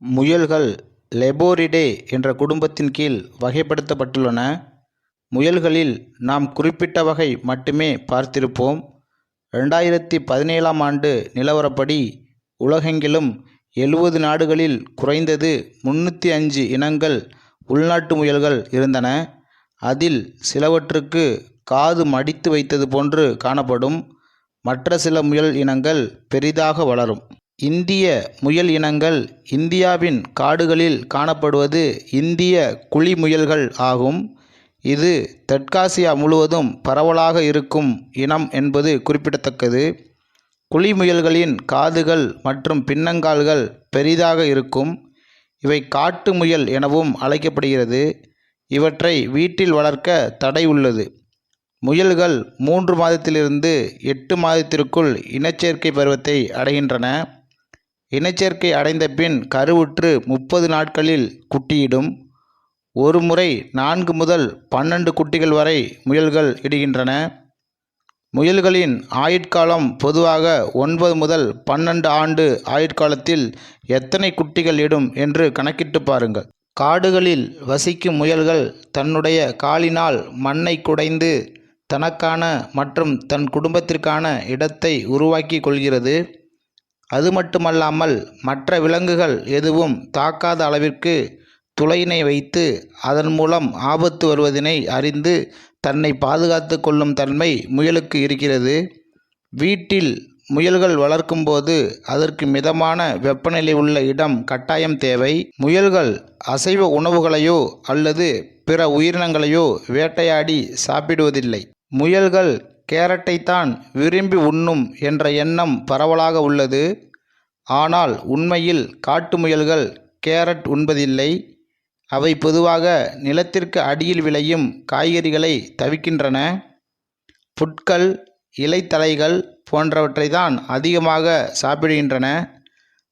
முயல்கள் லெபோரிடே என்ற குடும்பத்தின் கீழ் வகைப்படுத்தப்பட்டுள்ளன. முயல்களில் நாம் குறிப்பிட்ட வகை மட்டுமே பார்த்திருப்போம். ரெண்டாயிரத்தி பதினேழாம் ஆண்டு நிலவரப்படி உலகெங்கிலும் எழுபது நாடுகளில் குறைந்தது முன்னூற்றி அஞ்சு இனங்கள் உள்நாட்டு முயல்கள் இருந்தன. அதில் சிலவற்றுக்கு காது மடித்து வைத்தது போன்று காணப்படும். மற்ற சில முயல் இனங்கள் பெரிதாக வளரும். இந்திய முயல் இனங்கள் இந்தியாவின் காடுகளில் காணப்படுவது இந்திய குழி முயல்கள் ஆகும். இது தெற்காசியா முழுவதும் பரவலாக இருக்கும் இனம் என்பது குறிப்பிடத்தக்கது. குழி முயல்களின் காதுகள் மற்றும் பின்னங்கால்கள் பெரிதாக இருக்கும். இவை காட்டு முயல் எனவும் அழைக்கப்படுகிறது. இவற்றை வீட்டில் வளர்க்க தடை உள்ளது. முயல்கள் மூன்று மாதத்திலிருந்து எட்டு மாதத்திற்குள் இனச்சேர்க்கை பருவத்தை அடைகின்றன. இனச்சேர்க்கை அடைந்த பின் கருவுற்று முப்பது நாட்களில் குட்டியிடும். ஒரு முறை நான்கு முதல் பன்னெண்டு குட்டிகள் வரை முயல்கள் இடுகின்றன. முயல்களின் ஆயுட்காலம் பொதுவாக ஒன்பது முதல் பன்னெண்டு ஆண்டு ஆயுட்காலத்தில் எத்தனை குட்டிகள் இடும் என்று கணக்கிட்டு பாருங்கள். காடுகளில் வசிக்கும் முயல்கள் தன்னுடைய காலினால் மண்ணை குடைந்து தனக்கான மற்றும் தன் குடும்பத்திற்கான இடத்தை உருவாக்கிக் கொள்கிறது. அது மட்டுமல்லாமல் மற்ற விலங்குகள் எதுவும் தாக்காத அளவிற்கு துளையினை வைத்து அதன் மூலம் ஆபத்து வருவதினை அறிந்து தன்னை பாதுகாத்து கொள்ளும் தன்மை முயலுக்கு இருக்கிறது. வீட்டில் முயல்கள் வளர்க்கும்போது அதற்கு மிதமான வெப்பநிலை உள்ள இடம் கட்டாயம் தேவை. முயல்கள் அசைவ உணவுகளையோ அல்லது பிற உயிரினங்களையோ வேட்டையாடி சாப்பிடுவதில்லை. முயல்கள் கேரட்டைத்தான் விரும்பி உண்ணும் என்ற எண்ணம் பரவலாக உள்ளது. ஆனால் உண்மையில் காட்டு முயல்கள் கேரட் உண்பதில்லை. அவை பொதுவாக நிலத்திற்கு அடியில் விளையும் காய்கறிகளை தவிக்கின்றன புட்கள் இலைத்தலைகள் இலைத்தழைகள் போன்றவற்றைத்தான் அதிகமாக சாப்பிடுகின்றன.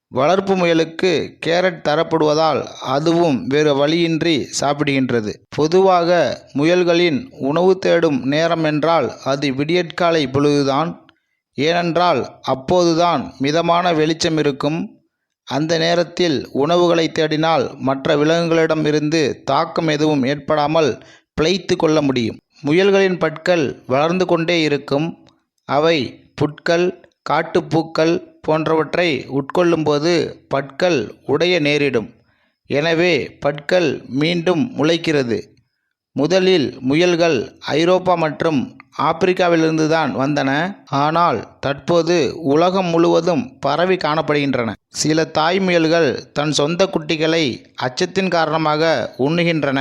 வளர்ப்பு முயலுக்கு கேரட் தரப்படுவதால் அதுவும் வேறு வழியின்றி சாப்பிடுகின்றது. பொதுவாக முயல்களின் உணவு தேடும் நேரம் என்றால் அது விடியற்காலை பொழுதுதான். ஏனென்றால் அப்போதுதான் மிதமான வெளிச்சம் இருக்கும். அந்த நேரத்தில் உணவுகளை தேடினால் மற்ற விலங்குகளிடம் இருந்து தாக்கம் எதுவும் ஏற்படாமல் பிழைத்து கொள்ள முடியும். முயல்களின் பற்கள் வளர்ந்து கொண்டே இருக்கும். அவை புற்கள் காட்டுப்பூக்கள் போன்றவற்றை உட்கொள்ளும்போது பற்கள் உடைய நேரிடும். எனவே பற்கள் மீண்டும் முளைக்கிறது. முதலில் முயல்கள் ஐரோப்பா மற்றும் ஆப்பிரிக்காவிலிருந்துதான் வந்தன. ஆனால் தற்போது உலகம் முழுவதும் பரவி காணப்படுகின்றன. சில தாய் முயல்கள் தன் சொந்த குட்டிகளை அச்சத்தின் காரணமாக உண்ணுகின்றன.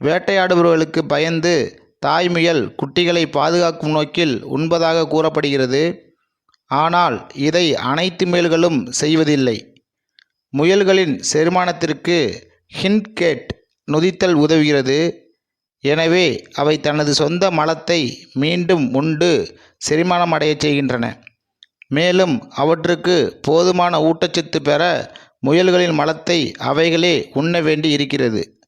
வேட்டையாடுபவர்களுக்கு பயந்து தாய் முயல் குட்டிகளை பாதுகாக்கும் நோக்கில் உண்பதாக கூறப்படுகிறது. ஆனால் இதை அனைத்து முயல்களும் செய்வதில்லை. முயல்களின் செரிமானத்திற்கு ஹின்கேட் நொதித்தல் உதவுகிறது. எனவே அவை தனது சொந்த மலத்தை மீண்டும் உண்டு செரிமானம் அடையச் செய்கின்றன. மேலும் அவற்றுக்கு போதுமான ஊட்டச்சத்து பெற முயல்களின் மலத்தை அவைகளே உண்ண வேண்டி இருக்கிறது.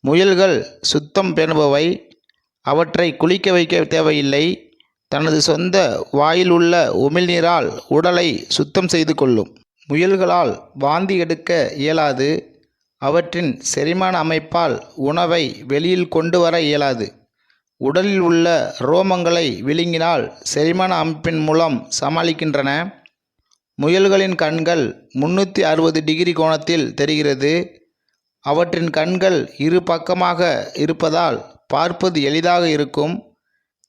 முயல்கள் சுத்தம் பேணுபவை. அவற்றை குளிக்க வைக்க தேவையில்லை. தனது சொந்த வாயில் உள்ள உமிழ்நீரால் உடலை சுத்தம் செய்து கொள்ளும். முயல்களால் வாந்தி எடுக்க இயலாது. அவற்றின் செரிமான அமைப்பால் உணவை வெளியில் கொண்டு வர இயலாது. உடலில் உள்ள ரோமங்களை விழுங்கினால் செரிமான அமைப்பின் மூலம் சமாளிக்கின்றன. முயல்களின் கண்கள் முன்னூற்றி அறுபது டிகிரி கோணத்தில் தெரிகிறது. அவற்றின் கண்கள் இரு பக்கமாக இருப்பதால் பார்ப்பது எளிதாக இருக்கும்.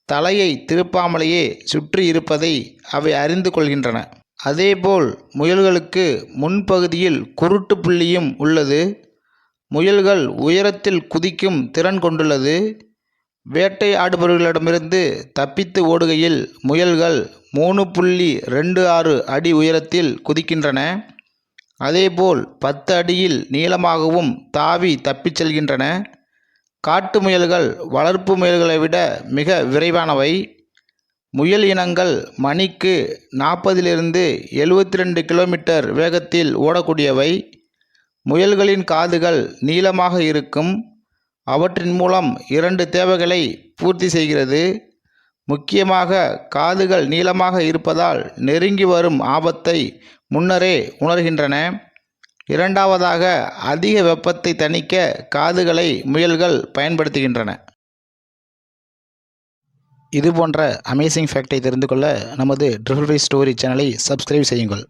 தலையை திருப்பாமலேயே சுற்றி இருப்பதை அவை அறிந்து கொள்கின்றன. அதேபோல் முயல்களுக்கு முன்பகுதியில் குருட்டு புள்ளியும் உள்ளது. முயல்கள் உயரத்தில் குதிக்கும் திறன் கொண்டுள்ளது. வேட்டையாடுபவர்களிடமிருந்து தப்பித்து ஓடுகையில் முயல்கள் மூணு புள்ளி ரெண்டு ஆறு அடி உயரத்தில் குதிக்கின்றன. அதேபோல் பத்து அடியில் நீளமாகவும் தாவி தப்பிச் செல்கின்றன. காட்டு முயல்கள் வளர்ப்பு முயல்களை விட மிக விரைவானவை. முயல் இனங்கள் மணிக்கு நாற்பதிலிருந்து எழுபத்தி ரெண்டு கிலோமீட்டர் வேகத்தில் ஓடக்கூடியவை. முயல்களின் காதுகள் நீளமாக இருக்கும். அவற்றின் மூலம் இரண்டு தேவைகளை பூர்த்தி செய்கிறது. முக்கியமாக காதுகள் நீளமாக இருப்பதால் நெருங்கி வரும் ஆபத்தை முன்னரே உணர்கின்றன. இரண்டாவதாக அதிக வெப்பத்தை தணிக்க காதுகளை முயல்கள் பயன்படுத்துகின்றன. இது போன்ற அமேசிங் ஃபேக்டை தெரிந்து கொள்ள நமது ட்ரிபிள் ஃபைவ் ஸ்டோரி சேனலை சப்ஸ்கிரைப் செய்யுங்கள்.